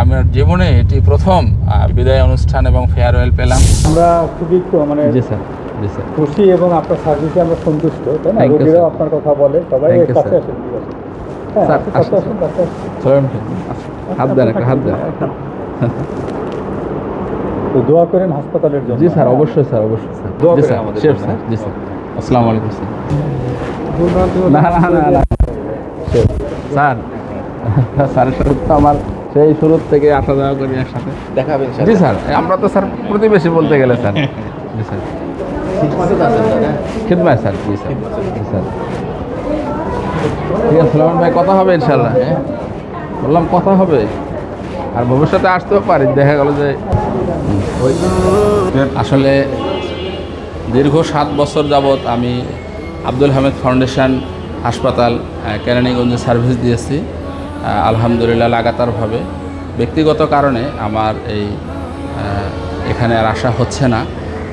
আমার জীবনে এটি প্রথম বিদায় অনুষ্ঠান এবং ফেয়ারওয়েল পেলাম। আমরা খুবই মানে জি স্যার জি স্যার। খুশি এবং আপনার সার্ভিসে আমরা সন্তুষ্ট তাই না? রোগীরাও আপনার কথা বলে সবাই কাছে আসেন। হ্যাঁ। চলেন হাত দেন একটা হাত দেন তো দোয়া করেন হাসপাতালের জন্য। জি স্যার অবশ্যই স্যার অবশ্যই স্যার। দোয়া করেন স্যার আমাদের স্যার জি স্যার। আসসালামু আলাইকুম স্যার। না না না না স্যার স্যারের সাথে তো আমার সেই শুরুর থেকে আসা যাওয়া করি একসাথে। দেখাবেন জি স্যার আমরা তো স্যার প্রতিবেশী বলতে গেলে স্যার। জি স্যার। খিদমায় স্যার জি স্যার। জি স্যার। ঠিক আছে সালামান ভাই কথা হবে ইনশাল্লাহ বললাম কথা হবে। আর ভবিষ্যতে আসতেও পারি দেখা গেল যে ওই আসলে দীর্ঘ সাত বছর যাবৎ আমি আব্দুল হামিদ ফাউন্ডেশন হাসপাতাল কেরানীগঞ্জে সার্ভিস দিয়েছি। আলহামদুলিল্লাহ লাগাতারভাবে। ব্যক্তিগত কারণে আমার এই এখানে আর আসা হচ্ছে না।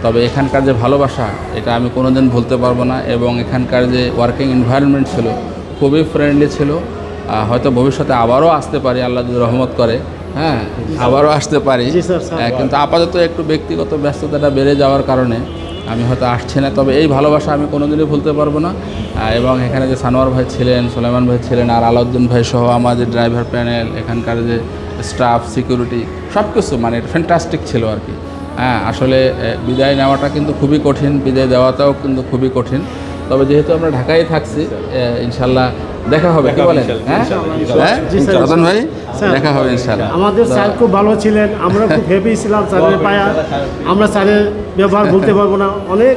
তবে এখানকার যে ভালোবাসা এটা আমি কোনো দিন ভুলতে পারব না এবং এখানকার যে ওয়ার্কিং এনভায়রনমেন্ট ছিল খুবই ফ্রেন্ডলি ছিল। হয়তো ভবিষ্যতে আবারও আসতে পারি আল্লাহ যদি রহমত করে। হ্যাঁ আবারও আসতে পারি। কিন্তু আপাতত একটু ব্যক্তিগত ব্যস্ততাটা বেড়ে যাওয়ার কারণে আমি হয়তো আসছি না, তবে এই ভালোবাসা আমি কোনোদিনই ভুলতে পারব না। এবং এখানে যে সানোয়ার ভাই ছিলেন সোলেমান ভাই ছিলেন, আর আলাউদ্দিন ভাই সহ আমাদের ড্রাইভার প্যানেল এখানকার যে স্টাফ সিকিউরিটি সব কিছু মানে ফ্যান্টাস্টিক ছিল আর কি। হ্যাঁ আসলে বিদায় নেওয়াটা কিন্তু খুবই কঠিন, বিদায় দেওয়াটাও কিন্তু খুবই কঠিন। তবে যেহেতু আমরা ঢাকায় থাকছি ইনশাল্লাহ দেখা হবে কি বলেন? হ্যাঁ? হ্যাঁ? রতন ভাই দেখা হবে ইনশাল্লাহ। আমাদের স্যার খুব ভালো ছিলেন আমরা খুব হ্যাপি ছিলাম স্যারের পায়া। আমরা স্যারের ব্যবহার বলতে পারব না। অনেক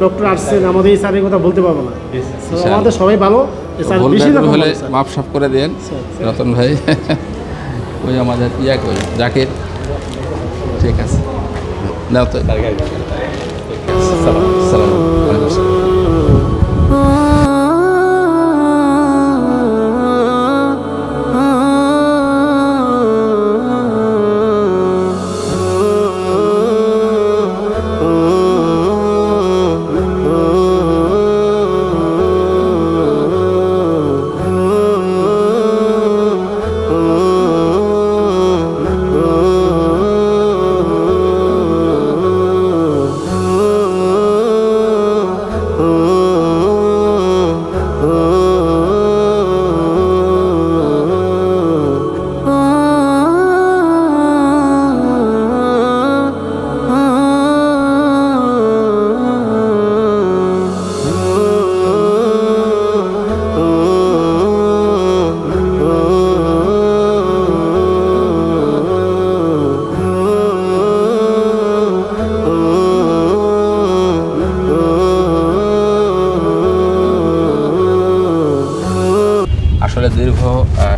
ডক্টর আসছেন আমাদের এই স্যারের কথা বলতে পারব না। তো আমাদের সবাই ভালো। হলে মাপ সাফ করে দেন রতন ভাই। ওই আমাদের ইয়া করি জাকির। ঠিক আছে। দাও তো। সালাম।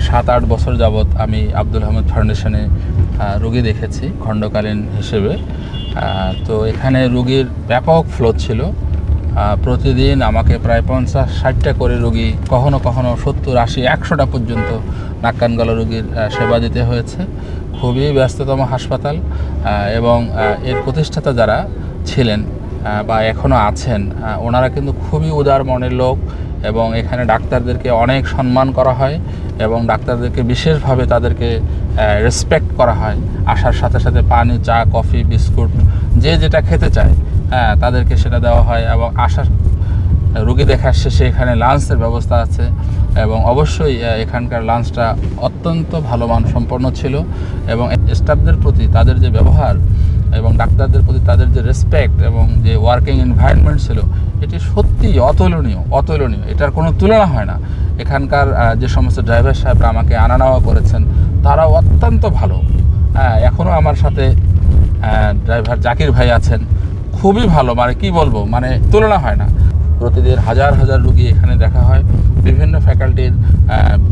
সাত আট বছর যাবৎ আমি আব্দুল আহমেদ ফাউন্ডেশনে রুগী দেখেছি খণ্ডকালীন হিসেবে। তো এখানে রুগীর ব্যাপক ফ্লো ছিল। প্রতিদিন আমাকে প্রায় পঞ্চাশ, ষাটটা করে রুগী, কখনো কখনো সত্তর, আশি, একশোটা পর্যন্ত নাক্কান গলা রুগীর সেবা দিতে হয়েছে। খুবই ব্যস্ততম হাসপাতাল এবং এর প্রতিষ্ঠাতা যারা ছিলেন বা এখনও আছেন ওনারা কিন্তু খুবই উদার মনের লোক। এবং এখানে ডাক্তারদেরকে অনেক সম্মান করা হয় এবং ডাক্তারদেরকে বিশেষভাবে তাদেরকে রেসপেক্ট করা হয়। আসার সাথে সাথে পানি, চা, কফি, বিস্কুট, যে যেটা খেতে চায় হ্যাঁ তাদেরকে সেটা দেওয়া হয় এবং আসার রুগী দেখার শেষে এখানে লাঞ্চের ব্যবস্থা আছে এবং অবশ্যই এখানকার লাঞ্চটা অত্যন্ত ভালো মানসম্পন্ন ছিল এবং স্টাফদের প্রতি তাদের যে ব্যবহার এবং ডাক্তারদের প্রতি তাদের যে রেসপেক্ট এবং যে ওয়ার্কিং এনভায়রনমেন্ট ছিল, এটি সত্যিই অতুলনীয় অতুলনীয়। এটার কোনো তুলনা হয় না। এখানকার যে সমস্ত ড্রাইভার সাহেবরা আমাকে আনা নেওয়া করেছেন, তারাও অত্যন্ত ভালো। হ্যাঁ এখনও আমার সাথে ড্রাইভার জাকির ভাই আছেন। খুবই ভালো। মানে কি বলব? মানে তুলনা হয় না। প্রতিদিন হাজার হাজার রুগী এখানে দেখা হয়। বিভিন্ন ফ্যাকাল্টির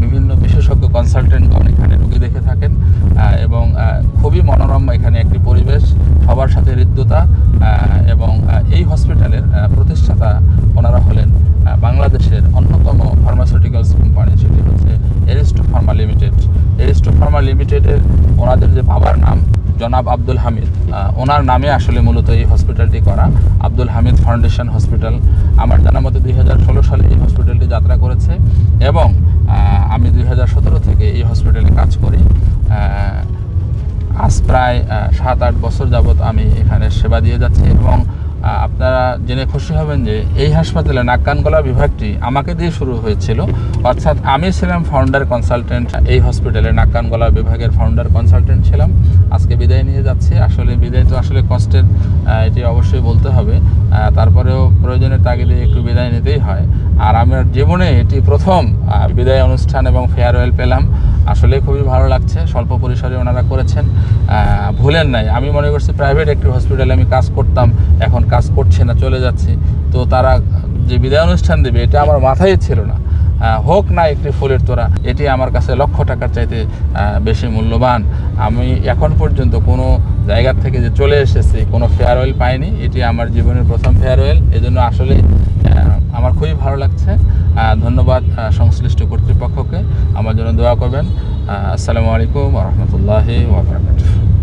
বিভিন্ন বিশেষজ্ঞ কনসালটেন্টগণ এখানে রুগী দেখে থাকেন। এবং খুবই ফার্মা লিমিটেডের ওনাদের যে বাবার নাম, জনাব আব্দুল হামিদ ওনার নামে আসলে মূলত এই হসপিটালটি করা। আব্দুল হামিদ ফাউন্ডেশন হসপিটাল আমার জানা মতে দুই হাজার ষোলো সালে এই হসপিটালটি যাত্রা করেছে এবং আমি দুই হাজার সতেরো থেকে এই হসপিটালে কাজ করি। আজ প্রায় সাত আট বছর যাবৎ আমি এখানে সেবা দিয়ে যাচ্ছি এবং আপনারা জেনে খুশি হবেন যে এই হাসপাতালে নাক গলা বিভাগটি আমাকে দিয়ে শুরু হয়েছিল। অর্থাৎ আমি ছিলাম ফাউন্ডার কনসালটেন্ট এই হসপিটালে নাকান গলা বিভাগের ফাউন্ডার কনসালটেন্ট ছিলাম। আজকে বিদায় নিয়ে যাচ্ছি। আসলে বিদায় তো আসলে কষ্টের এটি অবশ্যই বলতে হবে। তারপরেও প্রয়োজনের তাগিদে একটু বিদায় নিতেই হয়। আর আমার জীবনে এটি প্রথম বিদায় অনুষ্ঠান এবং ফেয়ারওয়েল পেলাম। আসলে খুবই ভালো লাগছে। স্বল্প পরিসরে ওনারা করেছেন। ভুলেন নাই। আমি মনে করছি প্রাইভেট একটি হসপিটালে আমি কাজ করতাম। এখন কাজ করছে না, চলে যাচ্ছি। তো তারা যে বিদায় অনুষ্ঠান দেবে, এটা আমার মাথায় ছিল না। হোক না একটি ফুলের তোরা এটি আমার কাছে লক্ষ টাকার চাইতে বেশি মূল্যবান। আমি এখন পর্যন্ত কোনো জায়গার থেকে যে চলে এসেছি, কোনো ফেয়ারওয়েল পাইনি। এটি আমার জীবনের প্রথম ফেয়ারওয়েল এজন্য আসলে আমার খুবই ভালো লাগছে। ধন্যবাদ সংশ্লিষ্ট কর্তৃপক্ষকে। আমার জন্য দোয়া করবেন। আসসালামু আলাইকুম রহমতুল্লাহি ওবরাকাতুহু